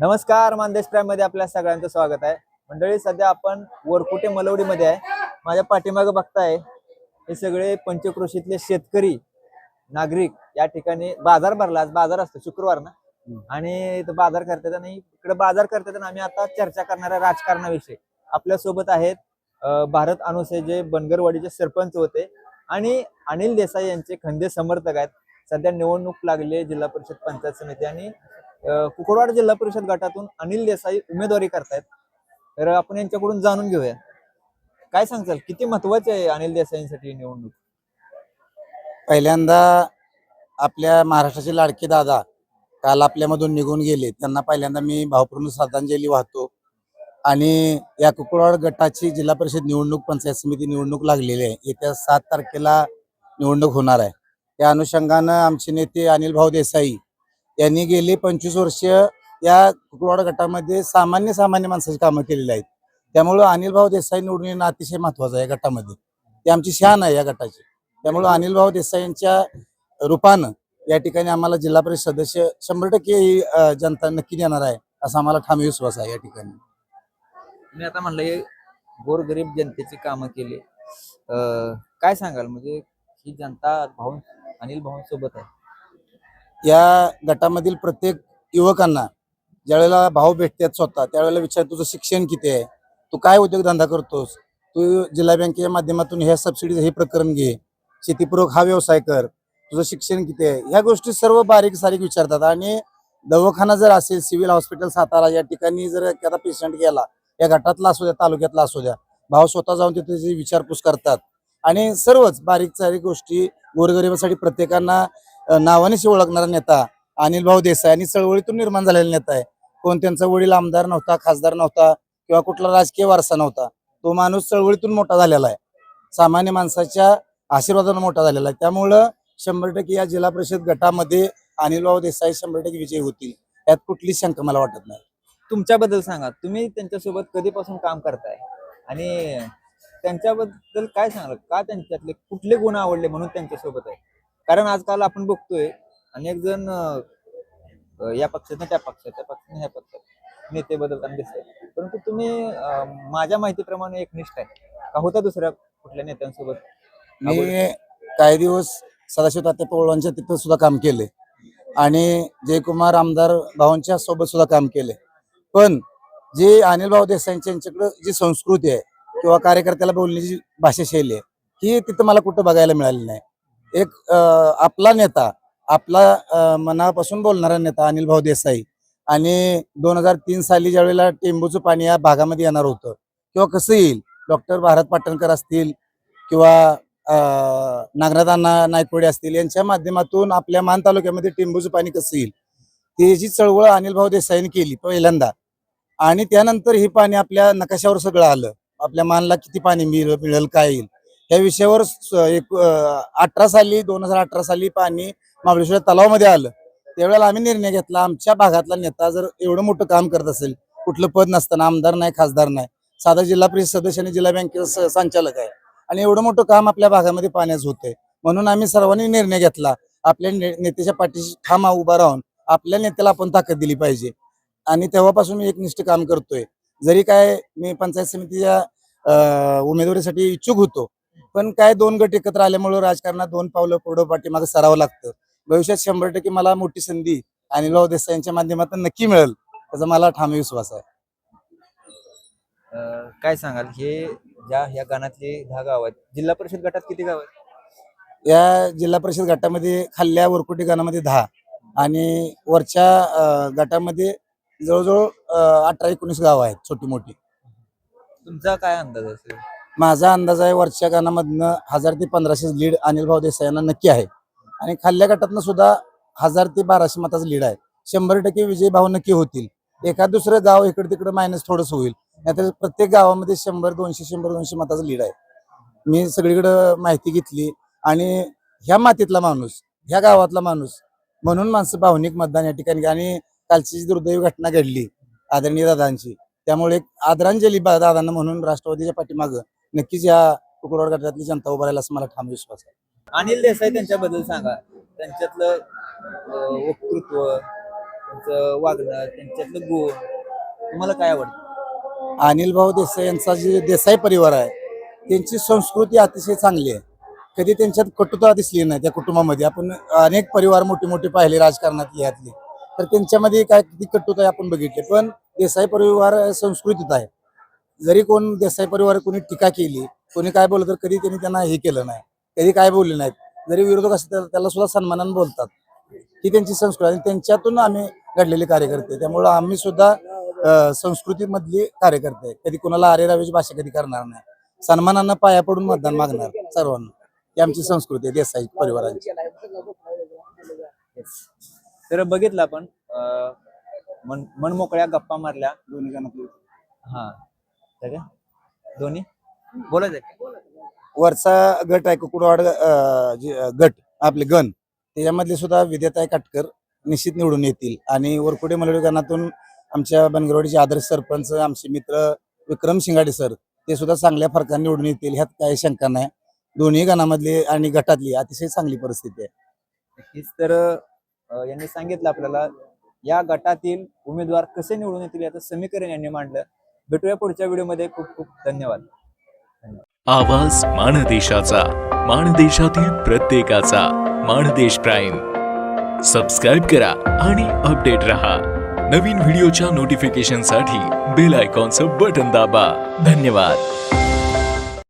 नमस्कार मानदेश प्राईममध्ये आपल्या सगळ्यांचं स्वागत आहे. मंडळी सध्या आपण वरकुटे मलवडीमध्ये आहे. माझ्या पाठीमागे बघताय हे सगळे पंचक्रोशीतले शेतकरी नागरिक या ठिकाणी बाजार भरला. आज बाजार असतो शुक्रवार ना? आणि इथं बाजार करतात आणि इकडे बाजार करतात आम्ही आता चर्चा करणार आहे राजकारणाविषयी. आपल्यासोबत आहेत भारत अनुसे जे बनगरवाडीचे सरपंच होते आणि अनिल देसाई यांचे खंदे समर्थक आहेत. सध्या निवडणूक लागली जिल्हा परिषद पंचायत समिती आणि कुकडवाड जिल्हा परिषद गटातून अनिल देसाई उमेदवारी करतायत. तर आपण यांच्याकडून जाणून घेऊया. काय सांगताल? किती महत्त्वाचे आहे अनिल देसाईंसाठी निवडणूक? पहिल्यांदा आपल्या महाराष्ट्राचे लाडके दादा काल आपल्यामधून निघून गेले. त्यांना पहिल्यांदा मी भावपूर्ण श्रद्धांजली वाहतो. आणि या कुकडवाड गटाची जिल्हा परिषद निवडणूक पंचायत समिती निवडणूक लागलेली आहे. येत्या सात तारखेला निवडणूक होणार आहे. त्या अनुषंगानं आमचे नेते अनिल भाऊ देसाई यांनी गेली पंचवीस वर्ष या कुकवाड गटामध्ये सामान्य सामान्य माणसाची कामं केलेली आहेत. त्यामुळं अनिल भाऊ देसाई निवडून येणं अतिशय महत्वाचं आहे या गटामध्ये. ते आमची शान आहे या गटाची. त्यामुळे अनिल भाऊ देसाई यांच्या रूपानं या ठिकाणी आम्हाला जिल्हा परिषद सदस्य शंभर टक्के ही जनता नक्की देणार आहे असा आम्हाला ठाम विश्वास आहे या ठिकाणी. तुम्ही आता म्हणलं हे गोरगरीब जनतेची कामं केली. काय सांगाल? म्हणजे ही जनता भाऊ अनिल भाऊंसोबत आहे. या गटामधील प्रत्येक युवकांना ज्यावेळेला भाऊ भेटतात स्वतः त्यावेळेला विचार तुझं शिक्षण किती आहे? तू काय उद्योगधंदा करतोस? तू जिल्हा बँकेच्या माध्यमातून ह्या सबसिडीचं हे प्रकरण घे. शेतीपूरक हा व्यवसाय कर. तुझं शिक्षण किती आहे? ह्या गोष्टी सर्व बारीक सारीक विचारतात. आणि दवाखाना जर असेल सिव्हिल हॉस्पिटल सातारा या ठिकाणी जर एखादा पेशंट गेला या गटातला असू द्या तालुक्यातला असू द्या भाऊ स्वतः जाऊन तिथे विचारपूस करतात. आणि सर्वच बारीक सारीक गोष्टी गोरगरिबासाठी प्रत्येकांना नावानेच ओळखणारा नेता अनिल भाऊ देसाई आणि चळवळीतून निर्माण झालेला नेता आहे. कोण त्यांचा वडील आमदार नव्हता खासदार नव्हता किंवा कुठला राजकीय वारसा नव्हता तो माणूस चळवळीतून मोठा झालेला आहे. सामान्य माणसाच्या आशीर्वादानं मोठा झालेला आहे. त्यामुळं शंभर टक्के या जिल्हा परिषद गटामध्ये अनिल भाऊ देसाई शंभर टक्के विजयी होतील. यात कुठलीच शंका मला वाटत नाही. तुमच्याबद्दल सांगा. तुम्ही त्यांच्यासोबत कधीपासून काम करताय? आणि त्यांच्याबद्दल काय सांगाल? का त्यांच्यातले कुठले गुण आवडले म्हणून त्यांच्यासोबत आहे? कारण आजकाल आपण बघतोय अनेक जण या पक्षात त्या पक्षात त्या पक्षाने ह्या पक्षात नेते बदलताना दिसतात. परंतु तुम्ही माझ्या माहितीप्रमाणे एकनिष्ठ आहे. का होता दुसऱ्या कुठल्या नेत्यांसोबत? मी काही दिवस सदाशिव तात्या पवळांच्या तिथं सुद्धा काम केले. आणि जयकुमार आमदार भावांच्या सोबत सुद्धा काम केले. पण जे अनिल भाऊ देसाईंच्या यांच्याकडं जी संस्कृती आहे किंवा कार्यकर्त्याला बोलण्याची भाषाशैली आहे ही तिथं मला कुठं बघायला मिळाली नाही. एक आपला नेता आपला मनापासून बोलणारा नेता अनिल भाऊ देसाई आणि दोन हजार तीन साली ज्यावेळेला टेंबूचं पाणी या भागामध्ये येणार होतं किंवा कसं येईल? डॉक्टर भारत पाटणकर असतील किंवा नागनाथांना नायकवडे असतील यांच्या माध्यमातून आपल्या मान तालुक्यामध्ये टेंबूचं पाणी कसं येईल? त्याची चळवळ अनिल भाऊ देसाईने केली पहिल्यांदा आणि त्यानंतर हे पाणी आपल्या नकाशावर सगळं आलं. आपल्या मानला किती पाणी मिळ- मिळेल काय येईल? या विषयावर एक अठरा साली दोन हजार अठरा साली पाणी महाबळेश्वर तलावामध्ये आलं. त्यावेळेला आम्ही निर्णय घेतला आमच्या भागातला नेता जर एवढं मोठं काम करत असेल कुठलं पद नसताना आमदार नाही खासदार नाही साधा जिल्हा परिषद सदस्य आणि जिल्हा बँकेचा संचालक आहे. आणि एवढं मोठं काम आपल्या भागामध्ये पाण्याचं होतंय. म्हणून आम्ही सर्वांनी निर्णय घेतला आपल्या ने- नेत्याच्या पाठीशी ठाम उभा राहून आपल्या नेत्याला आपण ताकद दिली पाहिजे. आणि तेव्हापासून मी एकनिष्ठ काम करतोय. जरी काय मी पंचायत समितीच्या उमेदवारीसाठी इच्छुक होतो पण काय दोन गट एकत्र आल्यामुळे राजकारणात दोन पावलं पुढं पाठीमागं सरावं लागतं. भविष्यात शंभर टक्के मला मोठी संधी अनिल देसाई यांच्या माध्यमातून नक्की मिळेल त्याचा मला ठाम विश्वास आहे. अं, काय सांगाल? हे ज्या ह्या गाण्यातले दहा गाव आहेत जिल्हा परिषद गटात किती गाव आहेत? या जिल्हा परिषद गटामध्ये खाल्ल्या वरकुटी गणामध्ये दहा आणि वरच्या अं, गटामध्ये जवळजवळ अं, अठरा एकोणीस गाव आहेत छोटी मोठी. तुमचा काय अंदाज असेल? माझा अंदाज आहे वरच्या गाणामधनं हजार ते पंधराशे लीड अनिल भाऊ देसाई यांना नक्की आहे. आणि खाल्ल्या गटातनं सुद्धा हजार ते बाराशे मताचं लीड आहे. शंभर टक्के विजय भाऊ नक्की होतील. एखाद दुसरं गाव इकडे तिकडे मायनस थोडंसं होईल. नाहीतर प्रत्येक गावामध्ये शंभर दोनशे शंभर दोनशे मताचं लीड आहे. मी सगळीकडं माहिती घेतली. आणि ह्या मातीतला माणूस ह्या गावातला माणूस म्हणून माणसं भावनिक मतदान या ठिकाणी आणि कालची जी दुर्दैवी घटना घडली आदरणीय दादांची त्यामुळे एक आदरांजली बा- दादांना म्हणून राष्ट्रवादीच्या पाठीमागं नक्कीच या कुकडवाड गटातली जनता उभा राहील असं मला ठाम विश्वास आहे. अनिल देसाई त्यांच्याबद्दल सांगा. त्यांच्यातलं अं, वक्तृत्व त्यांचं वागणं त्यांच्यातलं गुण तुम्हाला काय आवडतं? अनिल भाऊ देसाई यांचा जे देसाई परिवार आहे त्यांची संस्कृती अतिशय चांगली आहे. कधी त्यांच्यात कटुता दिसली नाही त्या कुटुंबामध्ये. आपण अनेक परिवार मोठे मोठे पाहिले राजकारणात यातले तर त्यांच्यामध्ये काय किती कटुता आहे आपण बघितले. पण देसाई परिवार संस्कृतीत आहे. जरी कोण देसाई परिवार कोणी टीका केली कोणी काय बोललं तर कधी त्यांनी त्यांना हे केलं नाही कधी काय बोलले नाहीत. जरी विरोधक असतील तर त्याला सुद्धा सन्मानाने बोलतात. ही त्यांची संस्कृती आणि त्यांच्यातून आम्ही घडलेले कार्यकर्ते. त्यामुळं आम्ही सुद्धा संस्कृतीमधली कार्यकर्ते. कधी कोणाला आरे रावेची भाषा कधी करणार नाही. सन्मानानं पाया पडून मतदान मागणार सर्वांना. ही आमची संस्कृती आहे देसाई परिवारांची. तर बघितलं आपण अं, मन मनमोकळ्या गप्पा मारल्या. दोन्ही गाण्यातले. हा. काय? दोन्ही? का? वरचा गट आहे कुकुडवाड गट आपले गण. त्याच्यामधले सुद्धा विद्याताई काटकर निश्चित निवडून येतील. आणि वरकुडे मलवडी गणातून आमच्या बनगरवाडीचे आदर्श सरपंच आमचे मित्र विक्रम शिंगाडे सर ते सुद्धा चांगल्या फरकाने निवडून येतील ह्यात काही शंका नाही. दोन्ही गणामधली आणि गटातली अतिशय चांगली परिस्थिती आहे. तर यांनी सांगितलं आपल्याला या गटातील उमेदवार कसे निवडून येतील याचं समीकरण यांनी मांडलं. भेटूया पुढच्या व्हिडिओमध्ये. खूप खूप धन्यवाद. आवाज माणदेशाचा माणदेशातील प्रत्येकाचा माणदेश प्राईम. सबस्क्राईब करा आणि अपडेट रहा. नवीन व्हिडिओच्या नोटिफिकेशनसाठी बेल आयकॉनचं बटन दाबा. धन्यवाद.